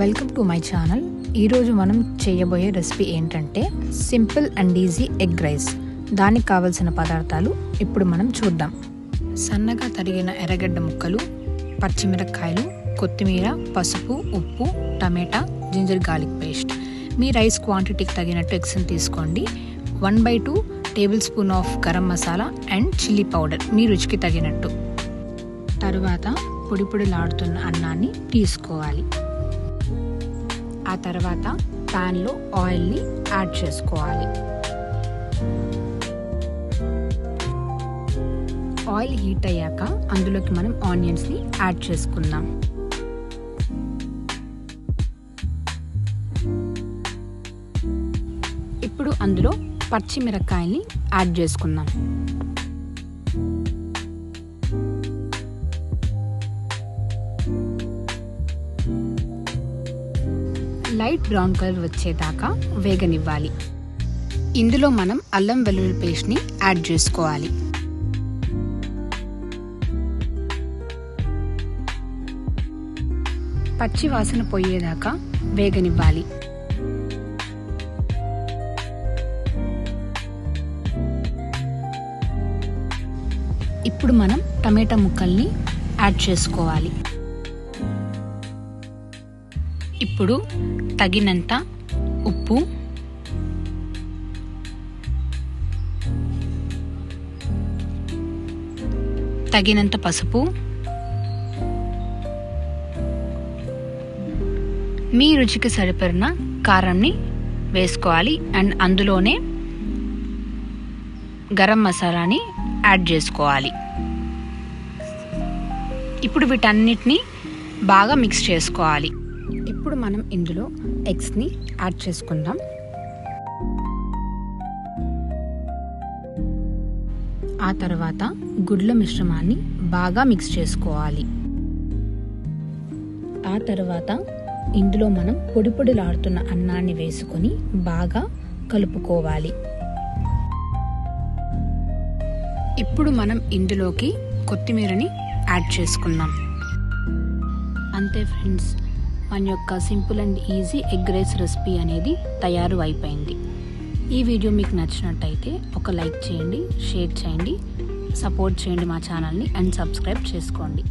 Welcome to my channel ఈరోజు మనం చేయబోయే రెసిపీ ఏంటంటే simple and easy egg rice దానికి కావలసిన పదార్థాలు ఇప్పుడు మనం చూద్దాం. సన్నగా తరిగిన ఎర్రగడ్డ ముక్కలు పచ్చిమిరపకాయలు కొత్తిమీర పసుపు ఉప్పు టమాటా జింజర్ గార్లిక్ పేస్ట్. మీ రైస్ క్వాంటిటీకి తగినట్టు ఎగ్స్ని తీసుకోండి. One by two tablespoon of garam masala and chilli powder మీ రుచికి తగినట్టు. తరువాత పొడి పొడిలాడుతున్న అన్నాన్ని తీసుకోవాలి. ఆ తర్వాత ప్యాన్లో ఆయిల్ని యాడ్ చేసుకోవాలి. ఆయిల్ హీట్ అయ్యాక అందులోకి మనం ఆనియన్స్ని యాడ్ చేసుకుందాం. ఇప్పుడు అందులో పచ్చిమిరకాయల్ని యాడ్ చేసుకుందాం. లైట్ బ్రౌన్ కలర్ వచ్చేదాకా వేగనివ్వాలి. ఇందులో మనం అల్లం వెల్లుల్లి పేస్ట్ని యాడ్ చేసుకోవాలి. పచ్చి వాసన పోయేదాకా వేగనివ్వాలి. ఇప్పుడు మనం టమాటా ముక్కల్ని యాడ్ చేసుకోవాలి. ఇప్పుడు తగినంత ఉప్పు. తగినంత పసుపు. మీ రుచికి సరిపడిన కారంని వేసుకోవాలి అండ్ అందులోనే గరం మసాలాని యాడ్ చేసుకోవాలి. ఇప్పుడు వీటన్నిటిని బాగా మిక్స్ చేసుకోవాలి. ఇప్పుడు మనం ఇందులో ఎగ్స్ని యాడ్ చేసుకుందాం. ఆ తర్వాత గుడ్ల మిశ్రమాన్ని బాగా మిక్స్ చేసుకోవాలి. ఆ తర్వాత ఇందులో మనం పొడి పొడిలాడుతున్న అన్నాన్ని వేసుకొని బాగా కలుపుకోవాలి. ఇప్పుడు మనం ఇందులోకి కొత్తిమీరని యాడ్ చేసుకుందాం. అంతే ఫ్రెండ్స్ మన యొక్క simple and easy egg rice recipe అనేది తయారు అయిపోయింది ఈ వీడియో మీకు నచ్చినట్టయితే ఒక లైక్ చేయండి షేర్ చేయండి సపోర్ట్ చేయండి మా ఛానల్ని అండ్ సబ్స్క్రైబ్ చేసుకోండి.